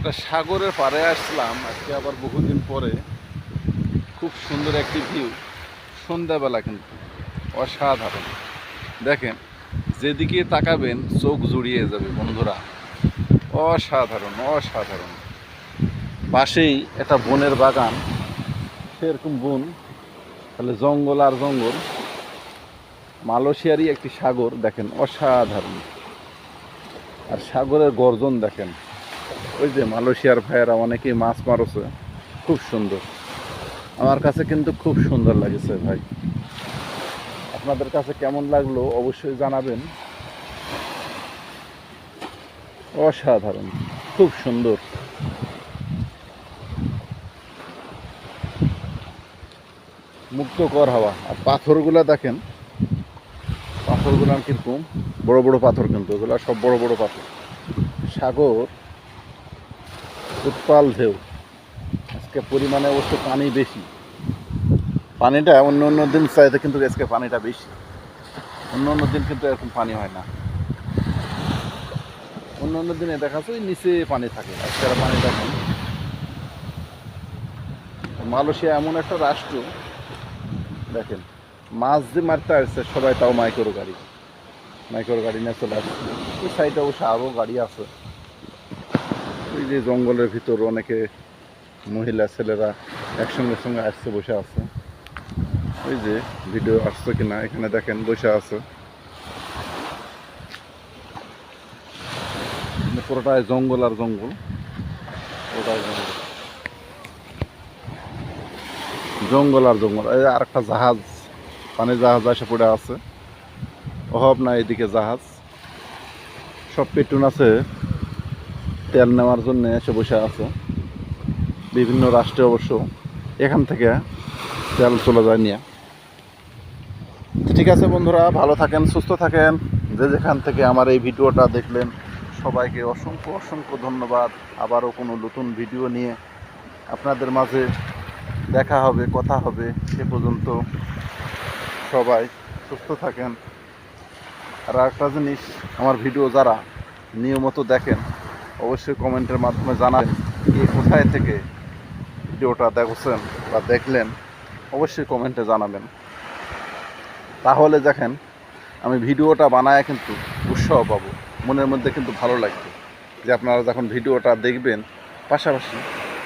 একটা সাগরের পাড়ে আসলাম, আজকে আবার বহুদিন পরে। খুব সুন্দর একটি ভিউ, সন্ধ্যাবেলা কিন্তু, অসাধারণ। দেখেন, যেদিকে তাকাবেন, চোখ জুড়িয়ে যাবে বন্ধুরা। অসাধারণ অসাধারণ। পাশেই একটা বনের বাগান, সেরকম বন, তাহলে জঙ্গল আর জঙ্গল। মালয়েশিয়ারই একটি সাগর, দেখেন, অসাধারণ। আর সাগরের গর্জন দেখেন। ওই যে মালয়েশিয়ার ভাইয়েরা অনেকেই মাছ মারছে। খুব সুন্দর। আমার কাছে কিন্তু খুব সুন্দর লাগেছে ভাই। আপনাদের কাছে কেমন লাগল অবশ্যই জানাবেন। অসাধারণ, খুব সুন্দর। মুক্তকর হাওয়া। আর পাথরগুলা দেখেন। পাথরগুলো কিন্তু বড় বড় পাথর কিন্তু। এগুলো সব বড় বড় পাথর। সাগর উৎপাল ঢেউ। আজকে পরিমাণে অবশ্য পানি বেশি। পানিটা অন্য অন্য দিন চাইতে কিন্তু আজকে পানিটা বেশি। অন্য অন্য দিন কিন্তু এরকম পানি হয় না। অন্য অন্য দিনে দেখা যাচ্ছে ওই নিচে পানি থাকে আজকে আর পানি দেখেন। মালয়েশিয়া এমন একটা রাষ্ট্র, দেখেন, মাছ যে মারতে আসছে, সবাই তাও মাইক্রো গাড়ি মাইক্রো গাড়ি নিয়ে চলে আসছে। ওই সাইডে অবশ্য আরও গাড়ি আছে। ওই যে জঙ্গলের ভিতর অনেকে মহিলা ছেলেরা একসঙ্গে সঙ্গে আসছে, বসে আছে। ওই যে ভিডিও আসছে কিনা, এখানে দেখেন, বসে আছে। মানে পুরোটাই জঙ্গল আর জঙ্গল। পুরোটাই জঙ্গল। জঙ্গল আর জঙ্গল। এই আর একটা জাহাজ, পানি জাহাজ এসে পড়ে আছে। অভাব না এদিকে জাহাজ। সব পেটুন আছে। তেল নেওয়ার জন্য এসে বসে আছে। বিভিন্ন রাষ্ট্রে অবশ্য এখান থেকে তেল চলে যায় নিয়ে। ঠিক আছে বন্ধুরা, ভালো থাকেন, সুস্থ থাকেন। যে যেখান থেকে আমার এই ভিডিওটা দেখলেন, সবাইকে অসংখ্য অসংখ্য ধন্যবাদ। আবারও কোনো নতুন ভিডিও নিয়ে আপনাদের মাঝে দেখা হবে, কথা হবে, সে পর্যন্ত সবাই সুস্থ থাকেন। আর একটা জিনিস, আমার ভিডিও যারা নিয়মিত দেখেন অবশ্যই কমেন্টের মাধ্যমে জানাবেন কে কোথায় থেকে ভিডিওটা দেখছেন বা দেখলেন, অবশ্যই কমেন্টে জানাবেন। তাহলে দেখেন, আমি ভিডিওটা বানায় কিন্তু উৎসাহ পাবো, মনের মধ্যে কিন্তু ভালো লাগবে যে আপনারা যখন ভিডিওটা দেখবেন, পাশাপাশি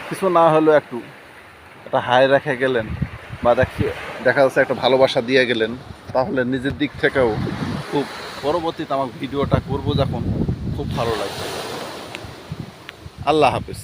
কিছু না হলেও একটু একটা হাই রেখে গেলেন বা দেখি, দেখা যাচ্ছে একটা ভালোবাসা দিয়ে গেলেন, তাহলে নিজের দিক থেকেও খুব পরবর্তীতে আমার ভিডিওটা করব যখন, খুব ভালো লাগবে। আল্লাহ হাফিজ